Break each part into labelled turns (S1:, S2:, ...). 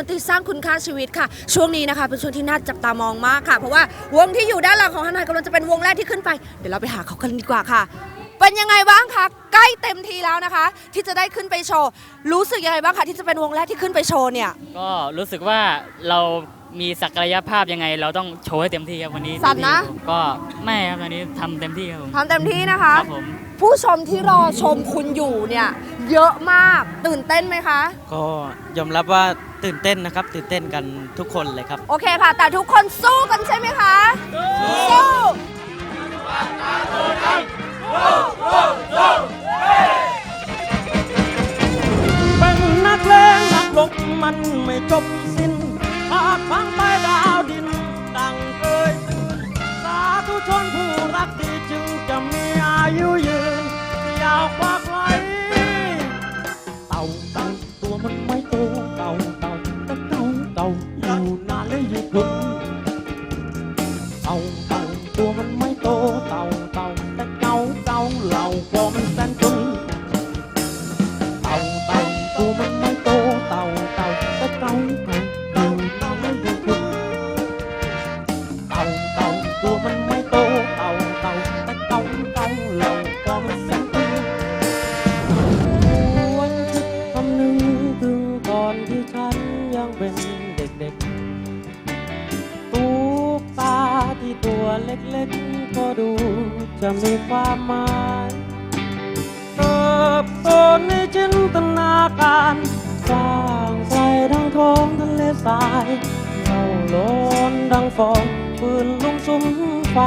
S1: ดนตรีสร้างคุณค่าชีวิตค่ะ ช่วงนี้นะคะ เป็นช่วงที่น่าจับตามองมากค่ะ เพราะว่าวงที่อยู่ด้านหลังของฮานายกำลังจะเป็นวงแรกที่ขึ้นไป เดี๋ยวเราไปหาเขากันดีกว่าค่ะ เป็นยังไงบ้างคะใกล้เต็มทีแล้วนะคะ ที่จะได้ขึ้นไปโชว์ รู้สึกยังไงบ้างคะที่จะเป็นวงแรกที่ขึ้นไปโชว์เนี่ย
S2: ก็รู้สึกว่าเรามีศักยภาพยังไง เราต้องโชว์ให้เต็มที่ครับวันนี้
S1: สั่นนะ
S2: ก็ไม่ครับวันนี้ทำเต็มที่ครับผม
S1: ทำเต็มที่นะคะ
S2: ครับผม
S1: ผู้ชมที่รอชมคุณอยู่เนี่ย เยอะมากตื่นเต้นไหมคะ
S3: ก็ยอมรับว่า ตื่นเต้นนะครับ ตื่นเต้นกันทุกคนเลยครับ
S1: โอเคค่ะ แต่ทุกคนสู้กันใช่ไหมคะ สู้
S4: เป็นนักเลงนักลบมันไม่จบสิ้นขาดฟังไปดาวดินดังเคยตื่นสาธุชนผู้รักดีจึงจะมีอายุยืนยาวกว่าใครเต่าเต่าตัวมันไม่ ตัวเล็กๆ ก็ดูจะมีความหมายเติบโตในจินตนาการ สร้างใส่ดังท้องทะเลทรายเข้าโลนดังฟองปืนลุมซุ้มไฟ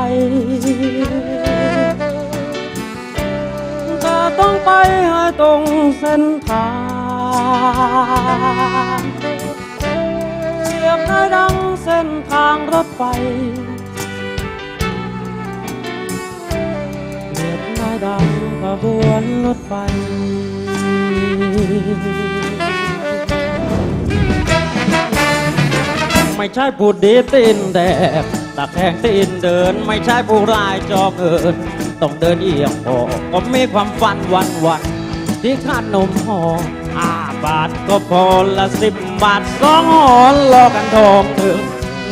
S4: จะต้องไปให้ตรงเส้นทางเสียบได้ดังเส้นทางรถไฟ ดังขบวนรถไฟไม่ใช่ผู้ดีตีนแดกตะแคงตีนเดิน ไม่ใช่ผู้ร้ายจอเกิน ต้องเดินเอียงคอก็มีความฝันวันวันที่ขานมห่ออาบาทก็พอละสิบบาทสองหอนรอกันทองถึง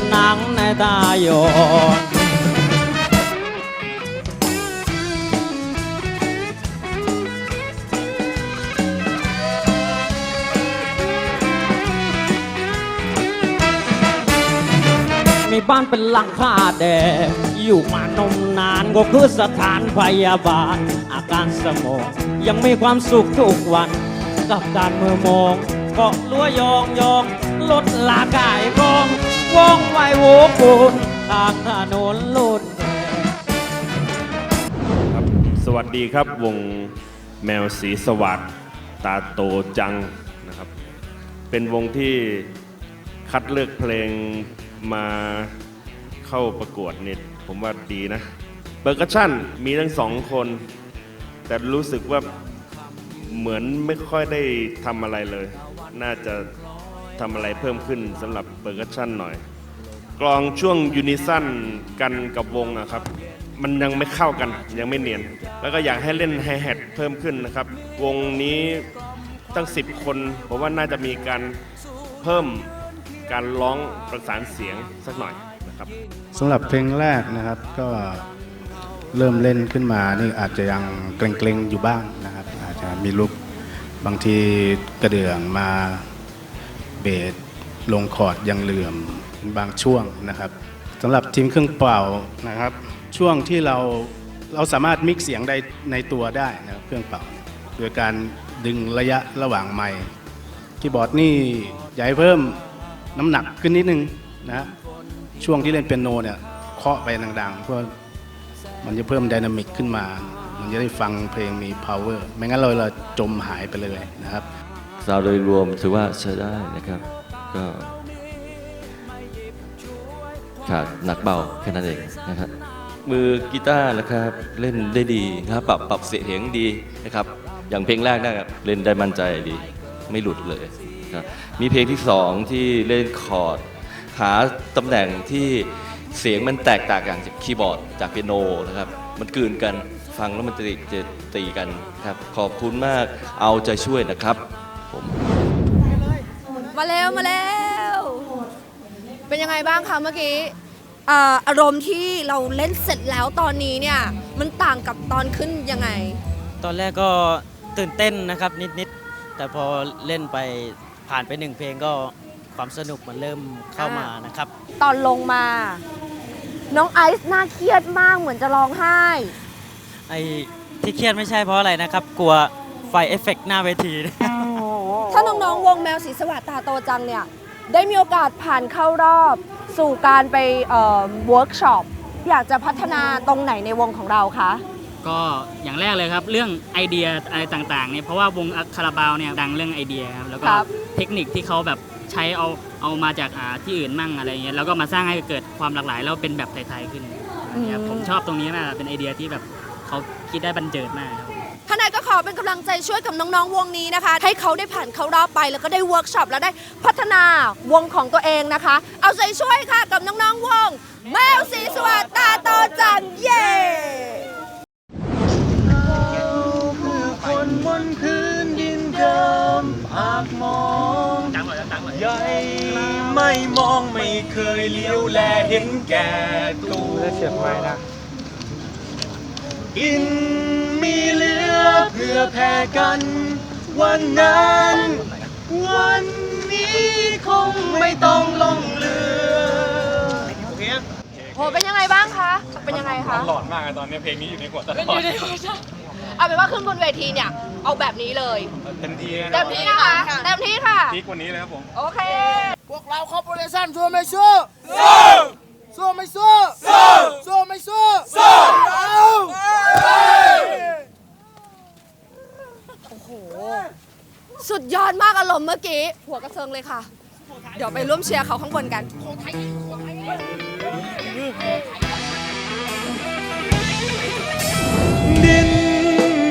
S4: หนังในตายอน บ้านเป็นหลังคาแดงอยู่มานมนานก็คือสถานพยาบาล อาการสมองยังมีความสุขทุกวัน กับการเมื่อมองก็ลัวยองยองลดลากายกองว่องไวโวกุนทางถนนลุน
S5: ครับสวัสดีครับวงแมวสีสวัสดตาโตจังนะครับ เป็นวงที่คัดเลือกเพลง มาเข้าประกวดเนี่ยผมว่าดีนะเบอร์กชั่นมีทั้งสองคน แต่รู้สึกว่าเหมือนไม่ค่อยได้ทำอะไรเลย น่าจะทำอะไรเพิ่มขึ้นสำหรับเบอร์กชั่นหน่อย กลองช่วงยูนิซันกันกับวงอะครับ มันยังไม่เข้ากันยังไม่เนียน แล้วก็อยากให้เล่นไฮแฮทเพิ่มขึ้นนะครับ วงนี้ตั้ง 10 คนผมว่าน่าจะมีการเพิ่ม การร้องประสานเสียงสักหน่อยนะครับ
S6: สำหรับเพลงแรกนะครับก็เริ่มเล่นขึ้นมานี่อาจจะยังเกรงๆอยู่บ้างนะครับ อาจจะมีลุกบางทีกระเดื่องมาเบสลงคอร์ดยังเหลื่อมบางช่วงนะครับสำหรับทีมเครื่องเป่านะครับ ช่วงที่เราเราสามารถมิกเสียงได้ในตัวได้นะครับเครื่องเป่า โดยการดึงระยะระหว่างไมค์คีย์บอร์ดนี่ให้เพิ่ม น้ำหนักขึ้นนิดนึงนะ ช่วงที่เล่นเปียโนเนี่ยเคาะไปดังๆ เพื่อมันจะเพิ่มไดนามิกขึ้นมา มันจะได้ฟังเพลงมี power ไม่งั้นเราเราจมหายไปเลยนะครับ
S7: ซาวโดยรวมถือว่าใช้ได้นะครับ ก็ขาดหนักเบาแค่นั้นเองนะครับ มือกีตาร์นะครับ เล่นได้ดีนะครับปรับปรับเสียงดีนะครับ อย่างเพลงแรกนะครับเล่นได้มั่นใจดี ไม่หลุดเลย ครับมีเพลงที่สองที่เล่นคอร์ดหาตำแหน่งที่เสียงมันแตกต่างจากคีย์บอร์ดจากเปียโนนะครับ มันกลืนกันฟังแล้วมันจะตีจะตีกันครับ ขอบคุณมากเอาใจช่วยนะครับผม
S1: มาเร็วมาแล้ว เป็นยังไงบ้างคะเมื่อกี้อ่าอารมณ์ที่เราเล่นเสร็จแล้วตอนนี้เนี่ยมันต่างกับตอนขึ้นยังไง
S3: ตอนแรกก็ตื่นเต้นนะครับนิดๆแต่พอเล่นไป ผ่านไปหนึ่งเพลงก็ความสนุกมันเริ่มเข้ามานะครับ
S1: ตอนลงมา น้องไอซ์น่าเครียดมากเหมือนจะร้องไห้
S3: ไอ้ที่เครียดไม่ใช่เพราะอะไรนะครับ กลัวไฟเอฟเฟกต์หน้าเวที
S1: ถ้าน้องๆ วงแมวสีสวัสดิ์ตาโตจังเนี่ย ได้มีโอกาสผ่านเข้ารอบ สู่การไปเวิร์กช็อปอยากจะพัฒนาตรงไหนในวงของเราคะ
S2: ก็อย่างแรกเลยครับ เรื่องไอเดียอะไรต่างๆเนี่ยเพราะว่าวงคาราบาวเนี่ยดังเรื่องไอเดียครับแล้วก็
S1: ครับ
S2: เทคนิคที่เขาแบบใช้เอาเอามาจากอ่าที่อื่นมั่งอะไรเงี้ยแล้วก็มาสร้างให้เกิดความหลากหลายแล้วเป็นแบบไทยๆขึ้นเนี่ยผมชอบตรงนี้มากเป็นไอเดียที่แบบเขาคิดได้บันเจิดมากครับ
S1: ทนายก็ขอเป็นกำลังใจช่วยกับน้องๆวงนี้นะคะ ให้เขาได้ผ่านเข้ารอบไปแล้วก็ได้เวิร์กช็อปแล้วได้พัฒนาวงของตัวเองนะคะ เอาใจช่วยค่ะกับน้องๆวง แมวสีสวัสดิ์ตาโตจังเย้
S8: ยเลี้ยวแลเห็นแก่ตัว เสียบไม้นะกินมีเหลือเพื่อแผ่กัน วันนั้น วันนี้คงไม่ต้องลงเรือโอเค
S1: โหเป็นยังไงบ้างคะ เป็นยังไงคะ
S8: หลอนมากอะตอนนี้เพลงนี้อยู่ในหัวตลอด
S1: เอาเป็นว่าขึ้นบนเวทีเนี่ย เอาแบบนี้เลย
S8: เต็มที่
S1: เต็มที่นะคะ เต็มที่ค่ะ
S8: พีกวันนี้เลยครับผม
S1: โอเค
S9: พวกเราคอร์ปอเรชั่นสู้ไม่สู้สู้สู้ไม่สู้สู้สู้ไม่สู้สู้เอา
S1: สุดยอดมากอารมณ์เมื่อกี้ หัวกระเซิงเลยค่ะ เดี๋ยวไปร่วมเชียร์เขาข้างบนกัน
S8: ดิน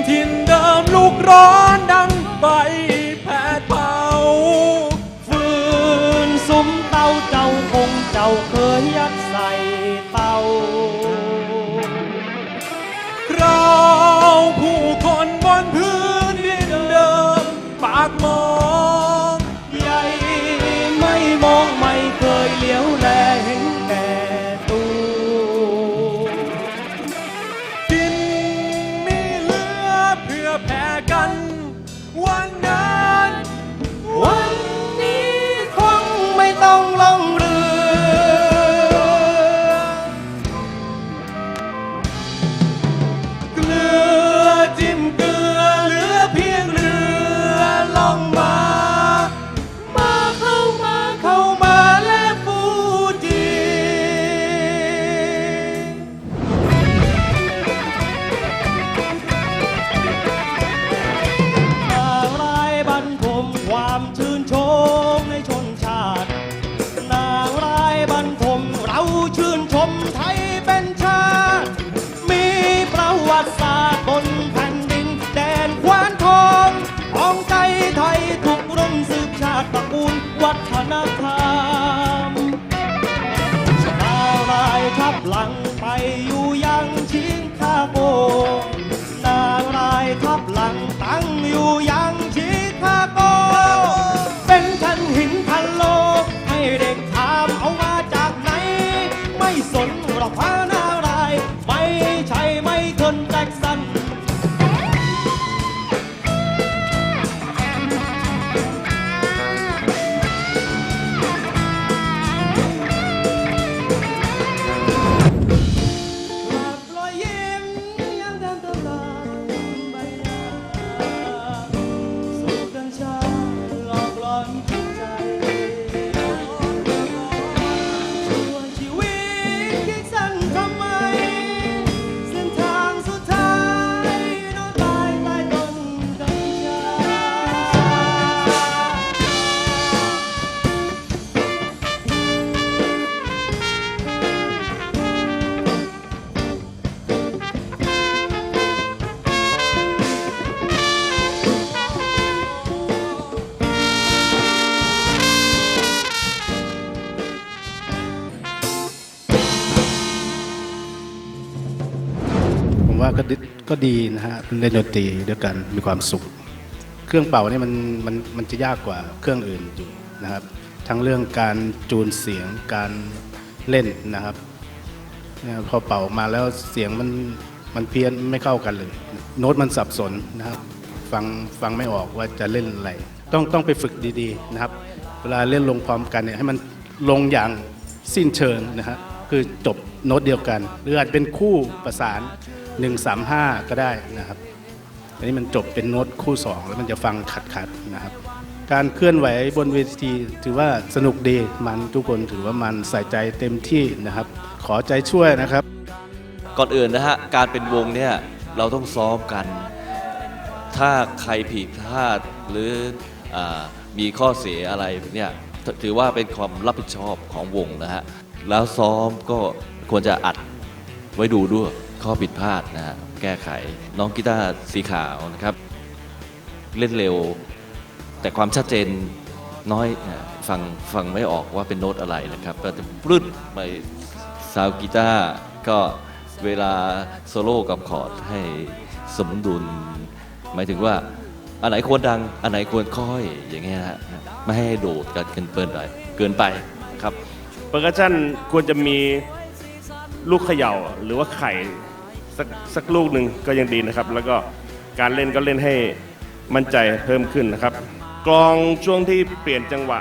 S8: ทินเดิมลูกร้อนดังไฟ เตาเจ้าคงเจ้าเคยยัด ก็ดีนะ
S6: ฮะเล่นดนตรีด้วยกันมีความสุข เครื่องเป่าเนี่ยมันมันมันจะยากกว่าเครื่องอื่นอยู่นะครับ ทั้งเรื่องการจูนเสียงการเล่นนะครับพอเป่าออกมาแล้วเสียงมันมันเพี้ยนไม่เข้ากันเลย โน้ตมันสับสนนะครับฟังฟังไม่ออกว่าจะเล่นอะไรต้องต้องไปฝึกดีๆนะครับ เวลาเล่นลงพร้อมกันเนี่ยให้มันลงอย่างสิ้นเชิงนะฮะคือจบโน้ตเดียวกัน หรืออาจเป็นคู่ประสาน 1 3 5 ก็ได้นะครับ อันนี้มันจบเป็นโน้ตคู่ 2 แล้วมันจะฟังขัดๆนะครับ การเคลื่อนไหวบนเวทีถือว่าสนุกดีมันทุกคนถือว่ามันใส่ใจเต็มที่นะครับ ขอใจช่วยนะครับ
S7: ก่อนอื่นนะฮะการเป็นวงเนี่ยเราต้องซ้อมกัน ถ้าใครผิดพลาดหรืออมีข้อเสียอะไรเนี่ยถือว่าเป็นความรับผิดชอบของวงนะฮะ แล้วซ้อมก็ควรจะอัดไว้ดูด้วย ข้อผิดพลาดนะฮะแก้ไข น้องกีตาร์สีขาวนะครับ เล่นเร็ว แต่ความชัดเจนน้อยนะฟังฟังไม่ออกว่าเป็นโน้ตอะไรนะครับก็จะปลื้ดไปซาวกีตาร์ก็เวลาโซโล่กับคอร์ดให้สมดุล หมายถึงว่าอันไหนควรดัง อันไหนควรค่อยอย่างเงี้ยนะฮะไม่ให้โดดกันเกินเปินไปเกินไปครับ
S5: เปอร์คัชชั่นควรจะมี ลูกเขย่าหรือว่าไข่สักสักลูกหนึ่งก็ยังดีนะครับ แล้วก็การเล่นก็เล่นให้มั่นใจเพิ่มขึ้นนะครับกลองช่วงที่เปลี่ยนจังหวะ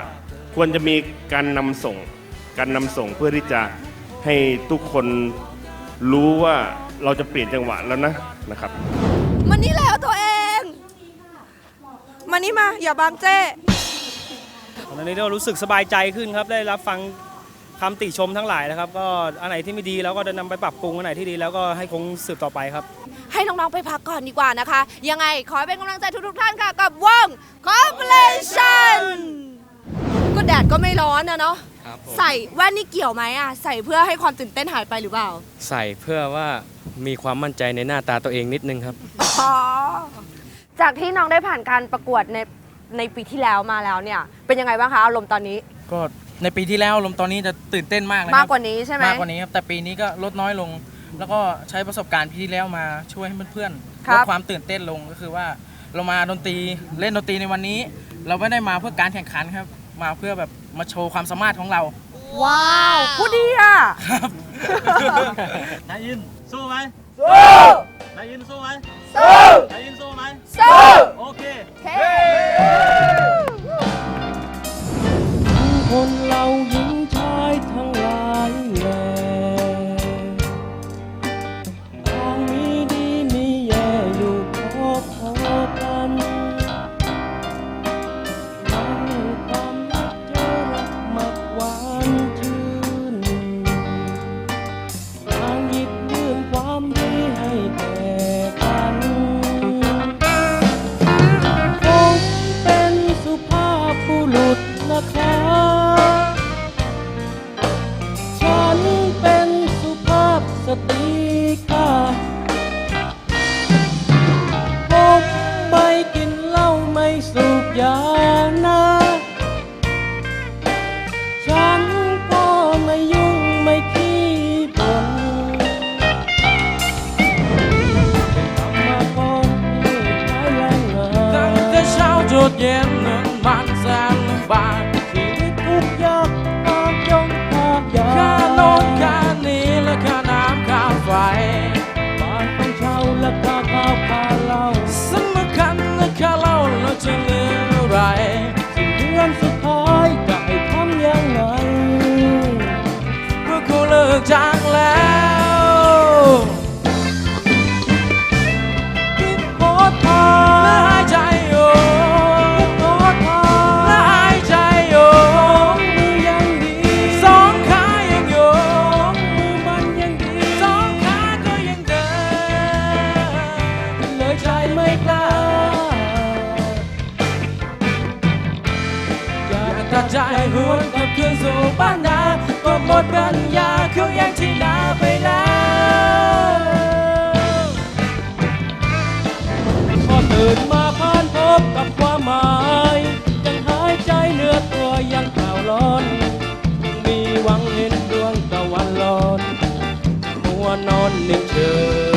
S5: ควรจะมีการนำส่ง การนำส่งเพื่อที่จะให้ทุกคนรู้ว่าเราจะเปลี่ยนจังหวะแล้วนะนะครับ
S1: มันนี่แล้วตัวเอง มานี่มาอย่าบางเจ้
S10: ตอนนี้ก็รู้สึกสบายใจขึ้นครับ ได้รับฟัง คำติชมทั้งหลายนะครับ ก็อันไหนที่ไม่ดีแล้วก็จะนำไปปรับปรุงอันไหนที่ดีแล้วก็ให้คงสืบต่อไปครับ
S1: ให้น้องๆไปพักก่อนดีกว่านะคะ ยังไงขอเป็นกำลังใจทุกๆท่านค่ะ กับวง Compilation ก็แดดก็ไม่ร้อนนะเนาะ
S11: ครับผม
S1: ใส่แว่นนี่เกี่ยวไหมอะใส่เพื่อให้ความตื่นเต้นหายไปหรือเปล่า
S11: ใส่เพื่อว่ามีความมั่นใจในหน้าตาตัวเองนิดนึงครับ
S1: อ๋อจากที่น้องได้ผ่านการประกวดในในปีที่แล้วมาแล้วเนี่ย เป็นยังไงบ้างคะอารมณ์ตอนนี้
S12: ก็ ในปีที่แล้วลมณ์ตอนนี้จะตื่นเต้นมากเลยค
S1: มา
S12: รั
S1: กกว่านี้ใช่ไหม
S12: มากกว่านี้ครับแต่ปีนี้ก็ลดน้อยลง แล้วก็ใช้ประสบการณ์ปีที่แล้วมาช่วยให้เพื่อนๆ
S1: ครั
S12: ล
S1: บ
S12: ดความตื่นเต้นลงก็คือว่าเรามาดนตรีเล่นดนตรีในวันนี้ เราไม่ได้มาเพื่อการแข่งขันครับ มาเพื่อแบบมาโชว์ความสามารถของเรา
S1: ว้าวพูดดีอะ
S10: นายอินสู้ไหม
S1: สู้
S10: นายอินสู้ไหม
S1: สู้
S10: นายอินสู้ไหม
S1: สู้
S10: โอเค
S1: เฮ้
S13: ค ไม่ขี้บ่นมาก่อนที่ใช้แรงงานตั้งแต่เช้าจนเย็นนั้นมันแสนลำบากชีวิตทุกข์ยากตากยงตากยากค่าโน่นค่านี้และค่าน้ำค่าไฟบ้านของเช่าและค่าข้าวค่าเหล้าสำคัญและค่าเหล้าเราจะเหลืออะไร กจากแล้ว มัว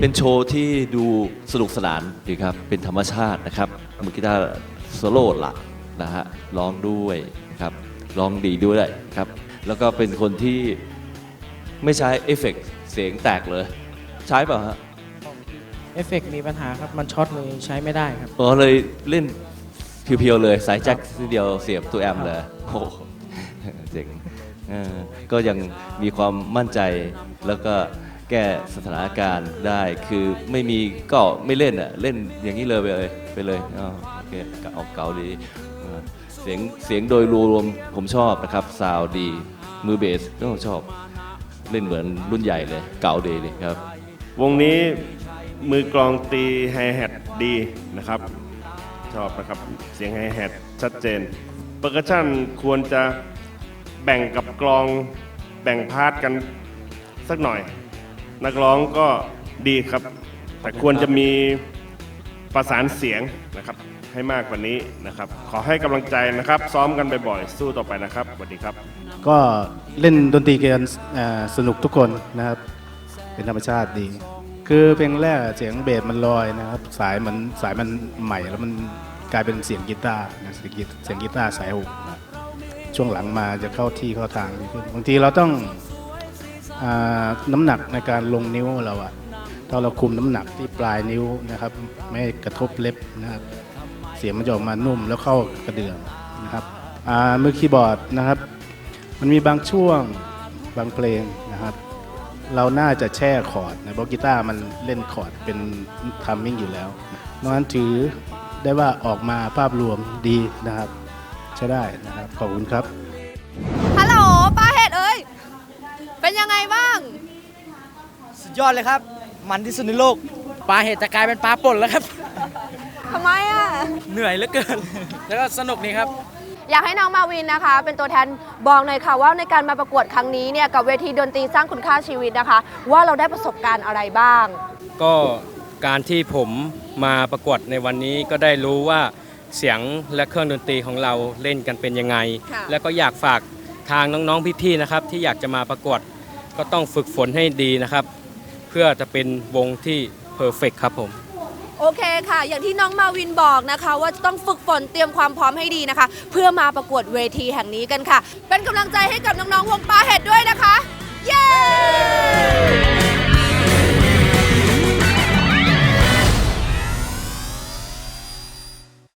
S13: เป็น
S7: โชว์ที่ดูสนุกสนานดีครับ เป็นธรรมชาตินะครับมือกีตาร์โซโล่หลักนะฮะร้องด้วยนะครับร้องดีด้วยครับ แล้วก็เป็นคนที่ไม่ใช้เอฟเฟกต์เสียงแตกเลย ใช้เปล่าฮะ
S12: เอฟเฟกมีปัญหาครับ มันช็อตเลยใช้ไม่ได้ครับ
S7: อ๋อเลยเล่นเพียวๆเลย สายแจ็คทีเดียวเสียบตัวแอมเลยโอ้โหเจ๋งเออก็ยังมีความมั่นใจแล้วก็ แก้สถานการณ์ได้ คือไม่มีก็ไม่เล่นอะเล่นอย่างนี้เลยไปเลยไปเลยอ๋อโอเคเอาเก่าดีเออเสียงเสียงโดยรวมผมชอบนะครับซาวดี มือเบสก็ชอบเล่นเหมือนรุ่นใหญ่เลย เก่าดีเลยครับ
S5: วงนี้มือกลองตีไฮแฮทดีนะครับ ชอบนะครับ เสียงไฮแฮทชัดเจนเปอร์คัชชั่นควรจะแบ่งกับกลองแบ่งพาร์ทกันสักหน่อย นักร้องก็ดีครับ แต่ควรจะมีประสานเสียงนะครับ ให้มากกว่านี้นะครับ ขอให้กำลังใจนะครับ ซ้อมกันบ่อยๆสู้ต่อไปนะครับสวัสดีครับ
S6: ก็เล่นดนตรีกันเอ่อสนุกทุกคนนะครับ เป็นธรรมชาติดี คือเพลงแรกเสียงเบสมันลอยนะครับ สายมันสายมันใหม่แล้วมันกลายเป็นเสียงกีตาร์นะเสียงกีเสียงกีตาร์สายหูนะช่วงหลังมาจะเข้าที่เข้าทางดีขึ้นบางทีเราต้อง น้ำหนักในการลงนิ้วเราอะถ้าเราคุมน้ำหนักที่ปลายนิ้วนะครับ ไม่กระทบเล็บนะครับ เสียงมันจะออกมานุ่มแล้วเข้ากระเดื่องนะครับมือคีย์บอร์ดนะครับ มันมีบางช่วงบางเพลงนะครับ เราน่าจะแช่คอร์ดนะเพราะกีตาร์มันเล่นคอร์ดเป็นทัมมิ่งอยู่แล้วนอกนั้นถือได้ว่าออกมาภาพรวมดีนะครับ ใช้ได้นะครับ ขอบคุณครับ
S1: ฮัลโหลป้าเห็ดเอ้ย เป็นยังไงบ้าง
S12: สุดยอดเลยครับ มันที่สุดในโลก ปลาเห็ดจะกลายเป็นปลาป่นแล้วครับ
S1: ทำไมอะ
S12: เหนื่อยเหลือเกิน แล้วก็สนุกนี่ครับ
S1: อยากให้น้องมาวินนะคะ เป็นตัวแทนบอกหน่อยค่ะว่าในการมาประกวดครั้งนี้เนี่ยกับเวทีดนตรีสร้างคุณค่าชีวิตนะคะ ว่าเราได้ประสบการณ์อะไรบ้าง
S11: ก็การที่ผมมาประกวดในวันนี้ก็ได้รู้ว่าเสียงและเครื่องดนตรีของเราเล่นกันเป็นยังไง
S1: ค่ะ
S11: แล้วก็อยากฝากทางน้องๆพี่ๆนะครับที่อยากจะมาประกวด ก็ต้องฝึกฝนให้ดีนะครับ เพื่อจะเป็นวงที่เพอร์เฟกครับผม
S1: โอเคค่ะ อย่างที่น้องมาวินบอกนะคะ ว่าต้องฝึกฝนเตรียมความพร้อมให้ดีนะคะ เพื่อมาประกวดเวทีแห่งนี้กันค่ะ เป็นกำลังใจให้กับน้องๆวงปลาเห็ดด้วยนะคะ เย้